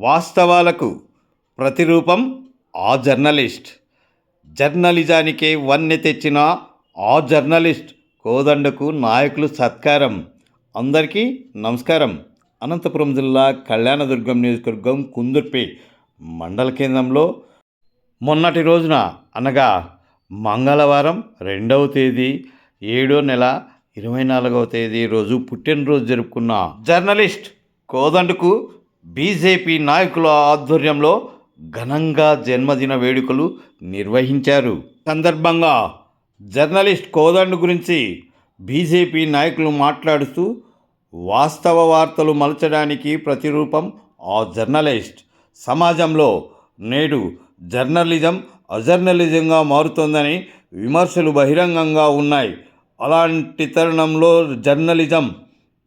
వాస్తవాలకు ప్రతిరూపం ఆ జర్నలిస్ట్. జర్నలిజానికే వన్నె తెచ్చిన ఆ జర్నలిస్ట్ కోదండకు నాయకులు సత్కారం. అందరికీ నమస్కారం. అనంతపురం జిల్లా కళ్యాణదుర్గం నియోజకవర్గం కుందుర్పి మండల కేంద్రంలో మొన్నటి రోజున అనగా మంగళవారం రెండవ తేదీ ఏడో నెల ఇరవై నాలుగవ తేదీ రోజు పుట్టినరోజు జరుపుకున్న జర్నలిస్ట్ కోదండకు బీజేపీ నాయకుల ఆధ్వర్యంలో ఘనంగా జన్మదిన వేడుకలు నిర్వహించారు. సందర్భంగా జర్నలిస్ట్ కోదండు గురించి బీజేపీ నాయకులు మాట్లాడుతూ వాస్తవ వార్తలు మలచడానికి ప్రతిరూపం ఆ జర్నలిస్ట్. సమాజంలో నేడు జర్నలిజం అజర్నలిజంగా మారుతోందని విమర్శలు బహిరంగంగా ఉన్నాయి. అలాంటి తరుణంలో జర్నలిజం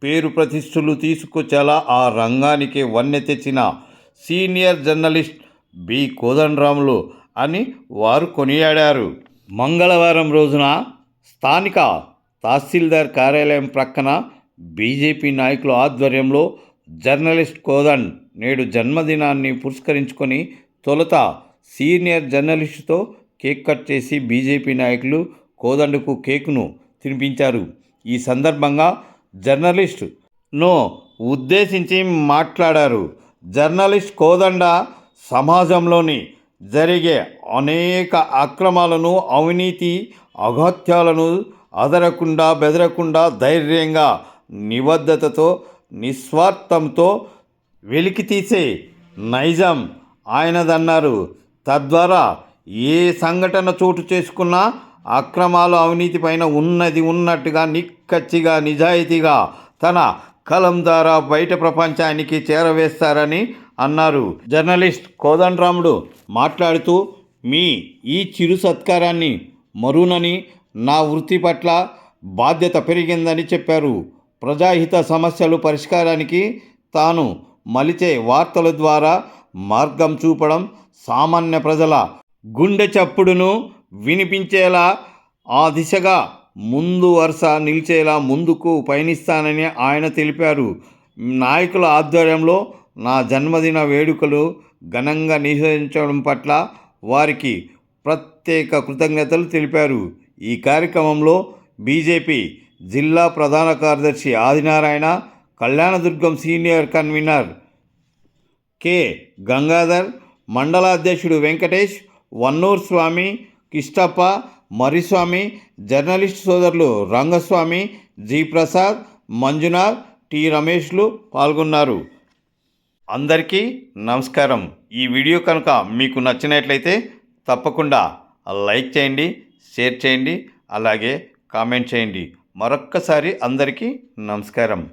పేరు ప్రతిష్టలు తీసుకొచ్చేలా ఆ రంగానికి వన్నె తెచ్చిన సీనియర్ జర్నలిస్ట్ బి. కోదండరాములు అని వారు కొనియాడారు. మంగళవారం రోజున స్థానిక తహసీల్దార్ కార్యాలయం ప్రక్కన బీజేపీ నాయకుల ఆధ్వర్యంలో జర్నలిస్ట్ కోదండ్ నేడు జన్మదినాన్ని పురస్కరించుకొని తొలుత సీనియర్ జర్నలిస్టుతో కేక్ కట్ చేసి బీజేపీ నాయకులు కోదండకు కేకును తినిపించారు. ఈ సందర్భంగా జర్నలిస్ట్ను ఉద్దేశించి మాట్లాడారు. జర్నలిస్ట్ కోదండ సమాజంలోని జరిగే అనేక అక్రమాలను అవినీతి అగత్యాలను అదరకుండా బెదరకుండా ధైర్యంగా నిబద్ధతతో నిస్వార్థంతో వెలికితీసే నైజం ఆయనదన్నారు. తద్వారా ఏ సంఘటన చోటు చేసుకున్నా అక్రమాలు అవినీతి పైన ఉన్నది ఉన్నట్టుగా నిక్కచ్చిగా నిజాయితీగా తన కలం ద్వారా బయట ప్రపంచానికి చేరవేస్తారని అన్నారు. జర్నలిస్ట్ కోదండరాముడు మాట్లాడుతూ మీ ఈ చిరు సత్కారాన్ని మరునని నా వృత్తి పట్ల బాధ్యత పెరిగిందని చెప్పారు. ప్రజాహిత సమస్యలు పరిష్కారానికి తాను మలిచే వార్తల ద్వారా మార్గం చూపడం సామాన్య ప్రజల గుండె చప్పుడును వినిపించేలా ఆ దిశగా ముందు వరుస నిలిచేలా ముందుకు పయనిస్తానని ఆయన తెలిపారు. నాయకుల ఆధ్వర్యంలో నా జన్మదిన వేడుకలు ఘనంగా నిర్వహించడం పట్ల వారికి ప్రత్యేక కృతజ్ఞతలు తెలిపారు. ఈ కార్యక్రమంలో బీజేపీ జిల్లా ప్రధాన కార్యదర్శి Adinarayana Kalyanadurgam senior convener K. Gangadhar మండలాధ్యక్షుడు Venkatesh Vannur Swamy Kishtappa Mariswamy journalist సోదరులు రంగస్వామి జి ప్రసాద్ మంజునాథ్ టి రమేష్లు పాల్గొన్నారు. అందరికీ నమస్కారం. ఈ వీడియో కనుక మీకు నచ్చినట్లయితే తప్పకుండా లైక్ చేయండి షేర్ చేయండి అలాగే కామెంట్ చేయండి. మరొక్కసారి అందరికీ నమస్కారం.